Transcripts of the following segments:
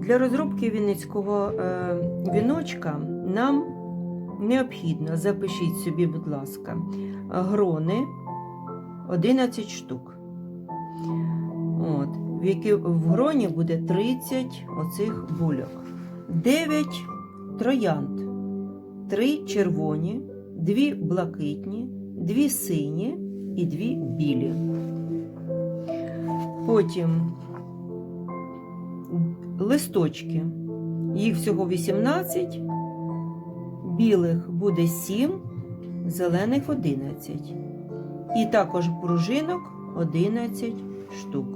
Для розробки вінницького е, віночка нам необхідно, запишіть собі, будь ласка, грони 11 штук. От, в, які, в гроні буде 30 оцих бульок. 9 троянд, 3 червоні, 2 блакитні, 2 сині і 2 білі. Потім листочки. Їх всього 18, білих буде 7, зелених 11. І також пружинок 11 штук.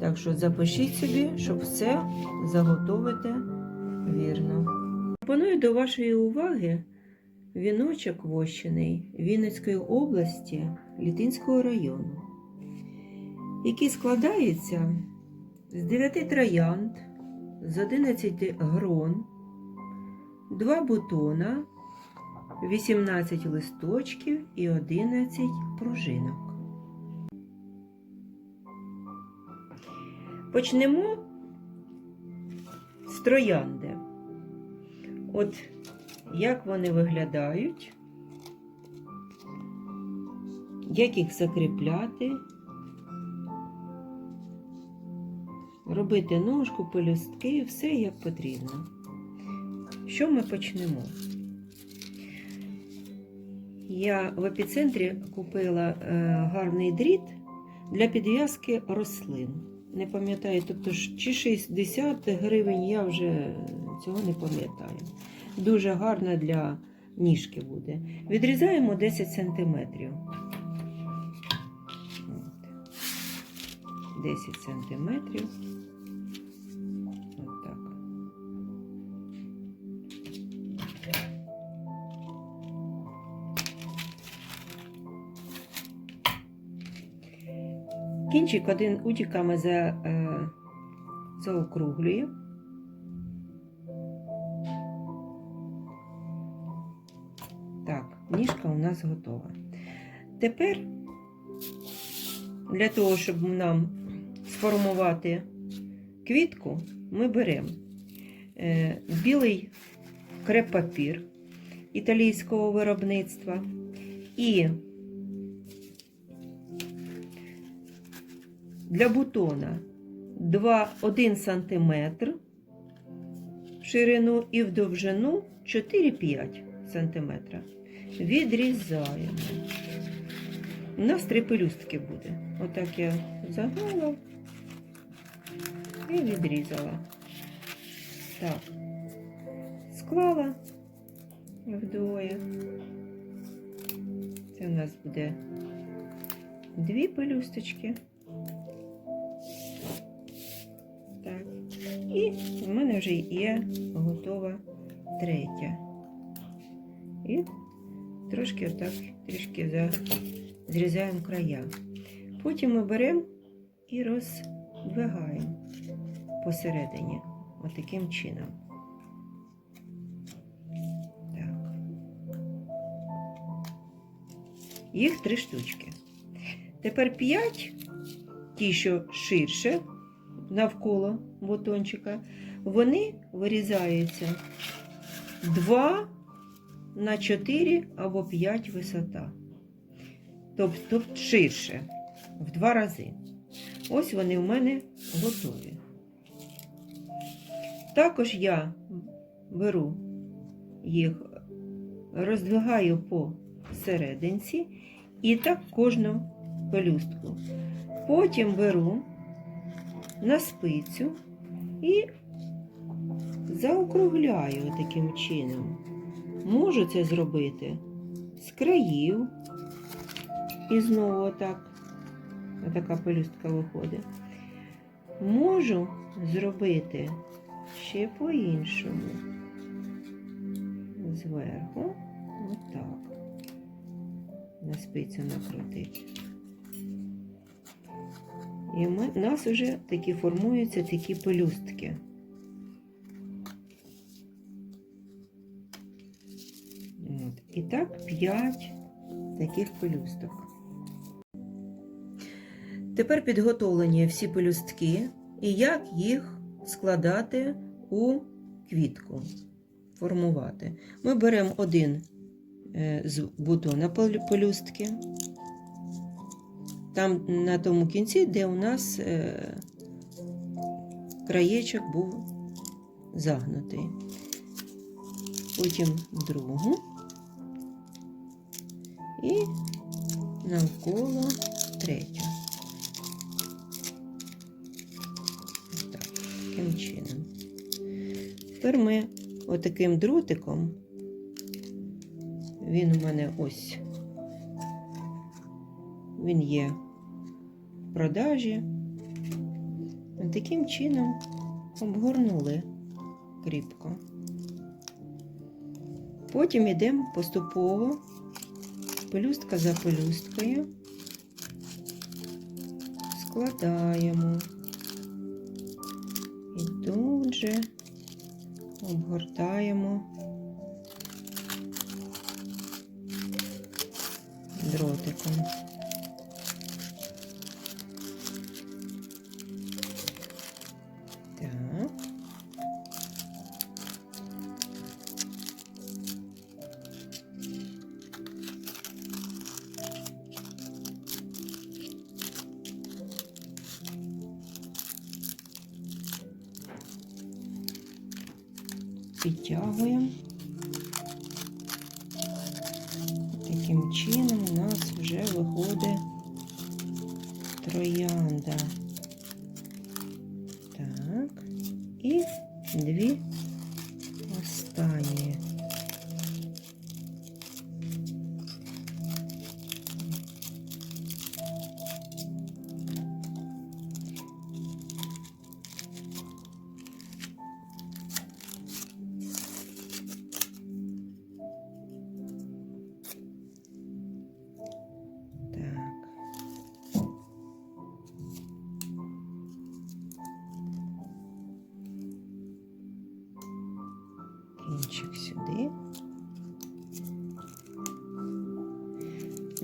Так що запишіть собі, щоб все заготовити вірно. Пропоную до вашої уваги віночок вощений Вінницької області Літинського району, який складається з 9 троянд, з 11 грон, 2 бутона, 18 листочків і 11 пружинок. Почнемо з троянди. От як вони виглядають, як їх закріпляти, робити ножку, пелюстки, все як потрібно. Що ми почнемо? Я в епіцентрі купила е, гарний дріт для підв'язки рослин. Не пам'ятаю, тобто чи 60 гривень, я вже цього не пам'ятаю. Дуже гарна для ніжки буде. Відрізаємо 10 сантиметрів. 10 сантиметрів. Кінчик один утіками за, е, заокруглюю. Так, ніжка у нас готова. Тепер для того, щоб нам сформувати квітку, ми беремо е, білий креп-папір італійського виробництва і для бутона 2, 1 см в ширину і в довжину 4-5 см. Відрізаємо. У нас три пелюстки буде. Отак я загнала і відрізала. Так, склала вдвоє. Це у нас буде дві пелюсточки. І в мене вже є готова третя. І трошки отак трішки за... зрізаємо края. Потім ми беремо і роздвигаємо посередині, отаким чином. Так. Їх три штучки. Тепер п'ять, ті, що ширше, навколо бутончика, вони вирізаються 2 на 4 або 5 висота. Тобто, ширше, в два рази. Ось вони в мене готові. Також я беру їх, роздвигаю по серединці і так кожну пелюстку. Потім беру на спицю і заокругляю таким чином. Можу це зробити з країв. І знову отак, отака пелюстка виходить. Можу зробити ще по-іншому. Зверху, отак. На спицю накрутити. І ми, у нас вже такі формуються такі пелюстки. От. І так 5 таких пелюсток. Тепер підготовлені всі пелюстки і як їх складати у квітку, формувати. Ми беремо один е, з бутона пелюстки. Там на тому кінці, де у нас е, краєчок був загнутий. Потім другу і навколо третю. Так, таким чином. Тепер ми отаким дротиком, він у мене ось, він є продажі. Таким чином обгорнули кріпко. Потім йдемо поступово, пелюстка за пелюсткою, складаємо і тут же обгортаємо дротиком. Підтягуємо. Таким чином у нас вже виходить троянда.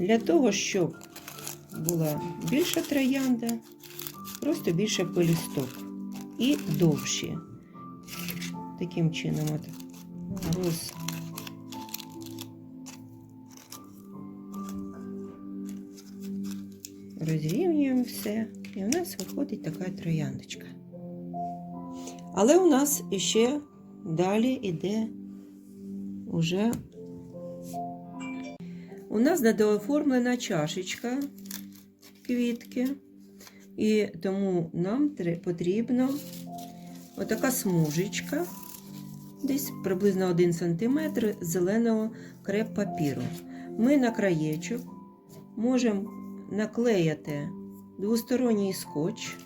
Для того, щоб була більша троянда, просто більше пелюсток і довші. Таким чином от роз розрівнюємо все, і у нас виходить така трояндочка. Але у нас іще далі йде уже у нас недооформлена чашечка квітки, і тому нам потрібно отака смужечка, десь приблизно 1 см зеленого креп папіру. Ми на краєчок можемо наклеяти двосторонній скотч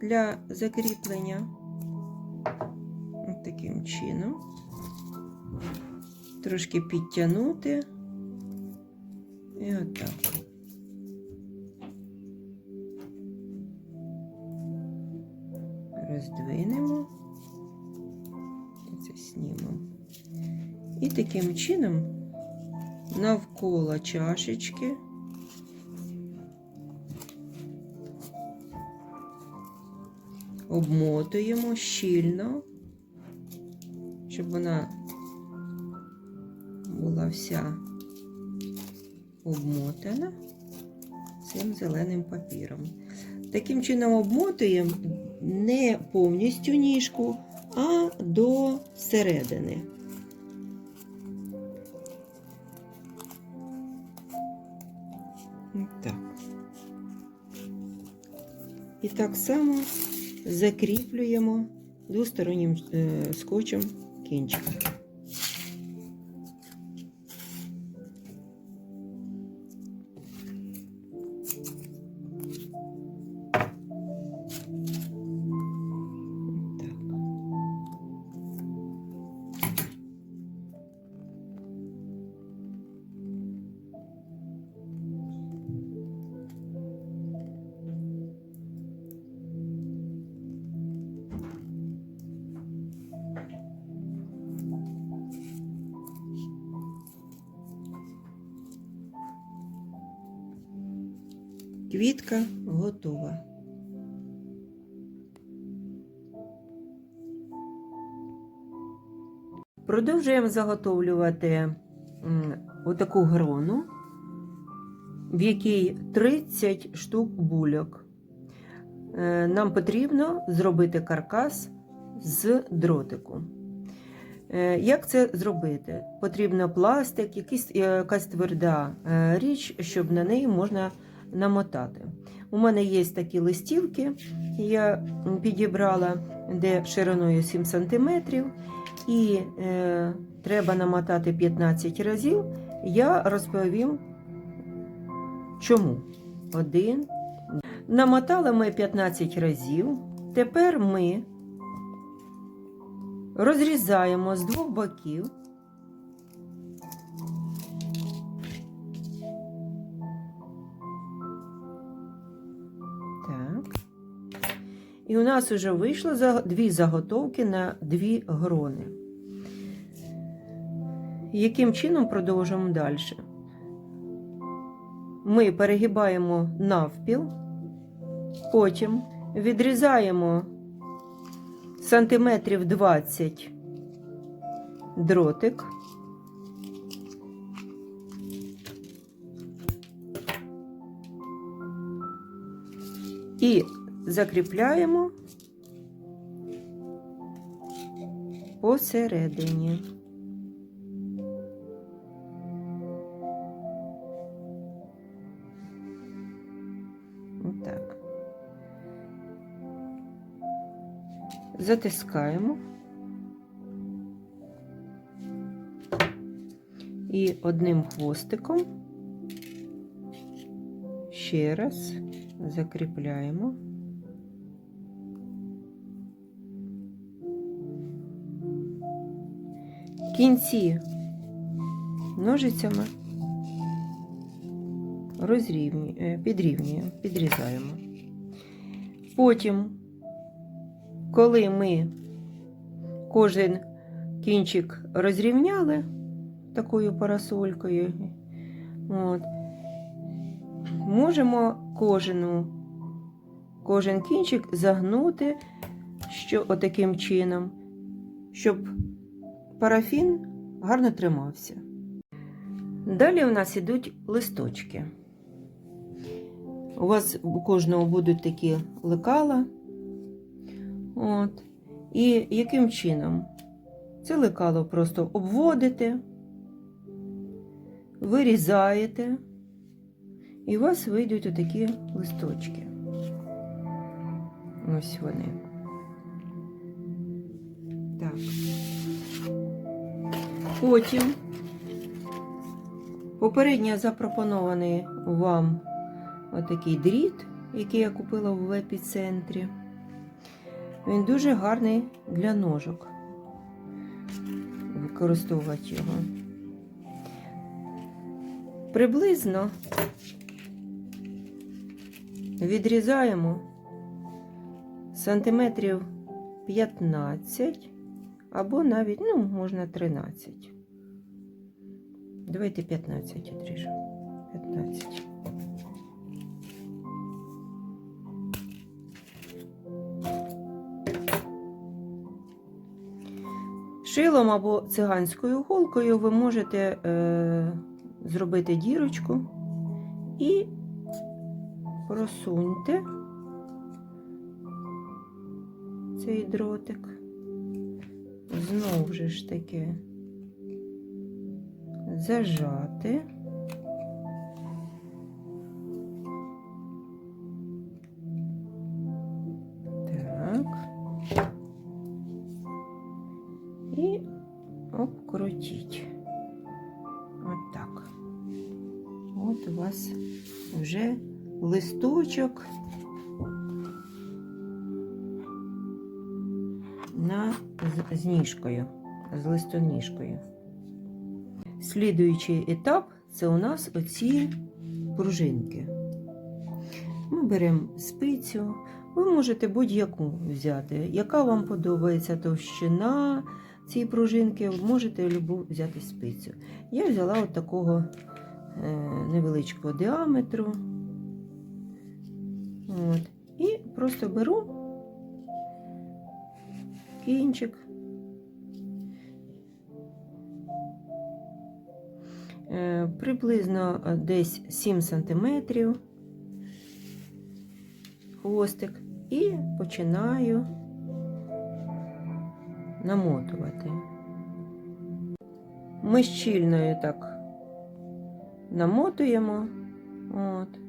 для закріплення. От таким чином. Трошки підтягнути. І отак. Роздвинемо. Це знімемо. І таким чином навколо чашечки обмотуємо щільно, щоб вона була вся обмотана цим зеленим папіром. Таким чином обмотуємо не повністю ніжку, а до середини. Так. І так само закріплюємо двостороннім е, скотчем кінчик. Квітка готова. Продовжуємо заготовлювати отаку грону, в якій 30 штук бульок. Е, нам потрібно зробити каркас з дротику. Е, як це зробити? Потрібно пластик, е, якась тверда річ, щоб на неї можна намотати. У мене є такі листівки, я підібрала, де шириною 7 см, і е, треба намотати 15 разів. Я розповім, чому. Один. Намотали ми 15 разів. Тепер ми розрізаємо з двох боків. І у нас вже вийшло дві заготовки на дві грони. Яким чином продовжимо далі? Ми перегибаємо навпіл, потім відрізаємо сантиметрів 20 дротик. І закріпляємо посередині. Отак. Затискаємо. І одним хвостиком ще раз закріпляємо. Кінці ножицями розрівнюємо, е, підрівнюємо, підрізаємо. Потім, коли ми кожен кінчик розрівняли такою парасолькою, от, можемо кожну, кожен кінчик загнути що, отаким чином, щоб парафін гарно тримався. Далі у нас ідуть листочки. У вас у кожного будуть такі лекала. От. І яким чином? Це лекало просто обводите, вирізаєте, і у вас вийдуть отакі листочки. Ось вони. Так. Потім попередньо запропонований вам отакий дріт, який я купила в епіцентрі. Він дуже гарний для ножок. Використовувати його. Приблизно відрізаємо сантиметрів 15 або навіть, ну, можна 13. Давайте 15 відріжемо. 15. Шилом або циганською голкою ви можете е, зробити дірочку і просуньте цей дротик. Знову же ж таки зажати. Так. І обкрутіть. От так. От у вас вже листочок на з- з ніжкою, з листоніжкою. Слідуючий етап це у нас оці пружинки. Ми беремо спицю, ви можете будь-яку взяти, яка вам подобається товщина цієї пружинки, можете любу взяти спицю. Я взяла от такого е, невеличкого діаметру. От. І просто беру кінчик. Е, приблизно десь 7 сантиметрів хвостик і починаю намотувати. Ми щільною так намотуємо. От.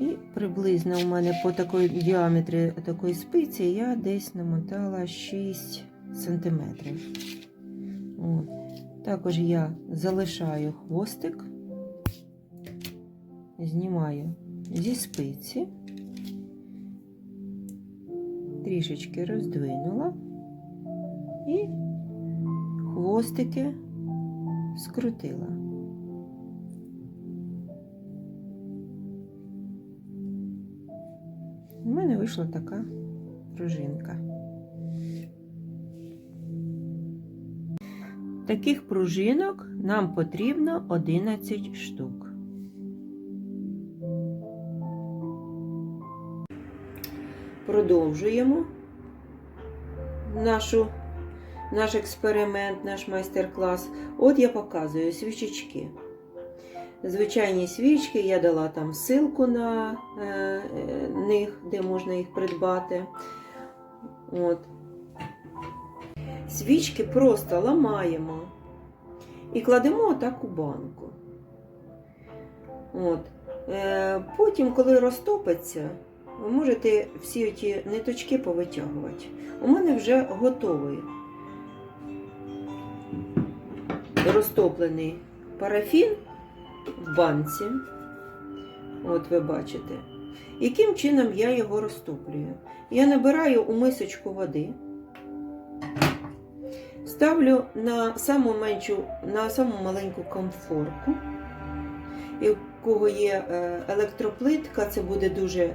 І приблизно у мене по такій діаметрі такої спиці я десь намотала 6 сантиметрів. От. Також я залишаю хвостик, знімаю зі спиці, трішечки роздвинула і хвостики скрутила. У мене вийшла така пружинка. Таких пружинок нам потрібно 11 штук. Продовжуємо нашу, наш експеримент, наш майстер-клас. От я показую свічечки. Звичайні свічки, я дала там ссылку на е, е, них, де можна їх придбати. От. Свічки просто ламаємо і кладемо отак у банку. От. Е, потім, коли розтопиться, ви можете всі ті ниточки повитягувати. У мене вже готовий розтоплений парафін в банці. От ви бачите. Яким чином я його розтоплюю? Я набираю у мисочку води, ставлю на саму меншу, на саму маленьку комфорку. І у кого є е, електроплитка, це буде дуже е,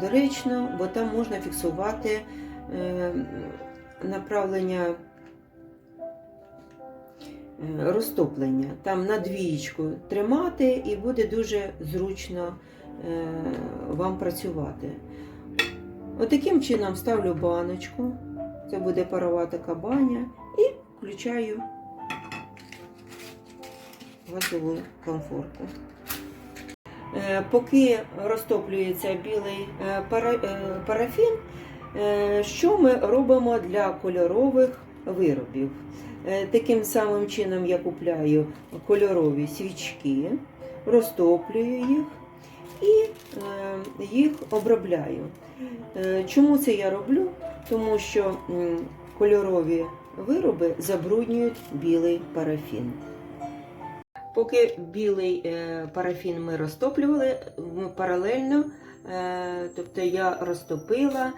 доречно, бо там можна фіксувати е, направлення розтоплення. Там на двічку тримати і буде дуже зручно е, вам працювати. Отаким чином ставлю баночку, це буде парова така баня, і включаю газову комфорку. Е, Поки розтоплюється білий е, пара- е, парафін, е, що ми робимо для кольорових виробів? Е, Таким самим чином я купляю кольорові свічки, розтоплюю їх і е, їх обробляю. Е, Чому це я роблю? Тому що кольорові вироби забруднюють білий парафін. Поки білий парафін ми розтоплювали, паралельно, тобто я розтопила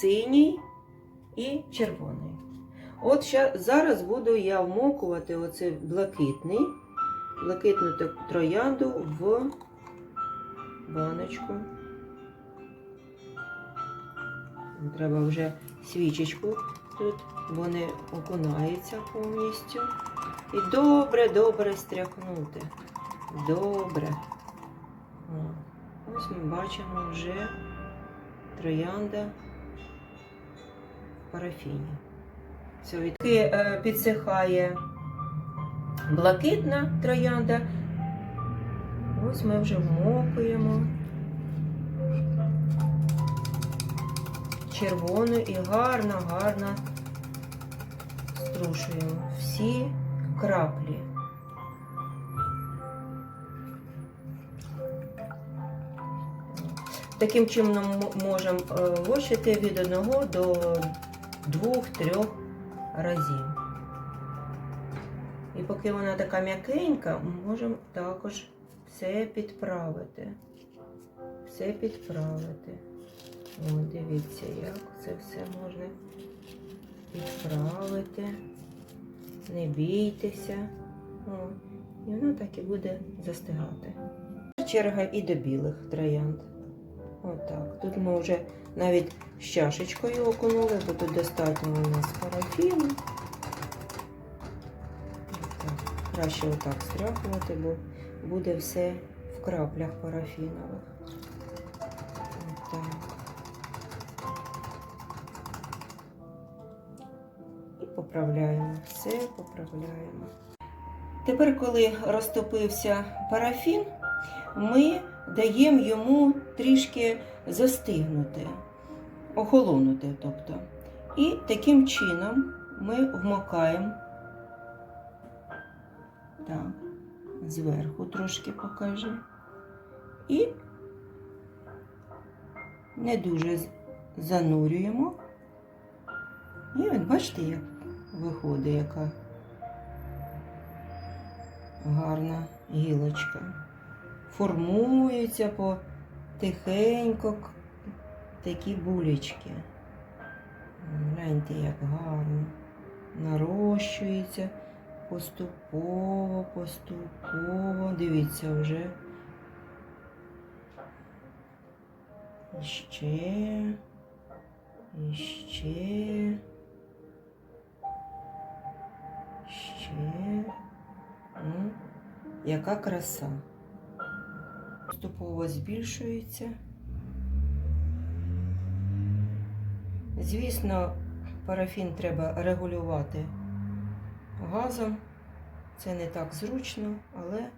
синій і червоний. От ща, зараз буду я вмокувати оцей блакитний, блакитну троянду в баночку. Треба вже свічечку тут, бо не окунається повністю. І добре-добре стряхнути. Добре. Ось ми бачимо вже троянда в парафіні. Від... Е, підсихає блакитна троянда. Ось ми вже вмокуємо червону і гарно, гарно струшуємо всі краплі. Таким чином можемо е, вощити від 1 до 2-3 разів. І поки вона така м'якенька, ми можемо також все підправити. Все підправити. О, дивіться, як це все можна підправити. Не бійтеся. О, і воно так і буде застигати. Черга і до білих троянд. Отак. Тут ми вже навіть з чашечкою окунули, бо тут достатньо у нас парафіну. Краще отак стряхувати, бо буде все в краплях парафінових. Отак. І поправляємо, все поправляємо. Тепер, коли розтопився парафін, ми даємо йому трішки застигнути, охолонути. тобто. І таким чином ми вмикаємо так, зверху трошки покажемо. І не дуже занурюємо. І от бачите, як виходить, яка гарна гілочка. Формуються потихеньку к- такі булечки. Гляньте, як гарно. Нарощується поступово, поступово. Дивіться вже. І ще. І ще. Яка краса. Поступово збільшується. Звісно, парафін треба регулювати газом. Це не так зручно, але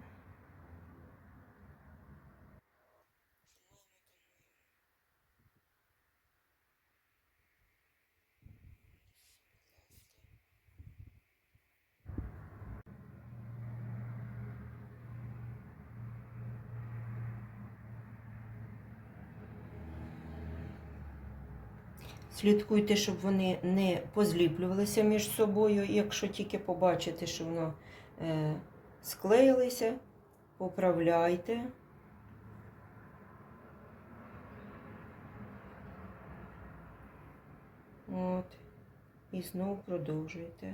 Слідкуйте, щоб вони не позліплювалися між собою. Якщо тільки побачите, що воно е, склеїлося, поправляйте. От. І знову продовжуйте.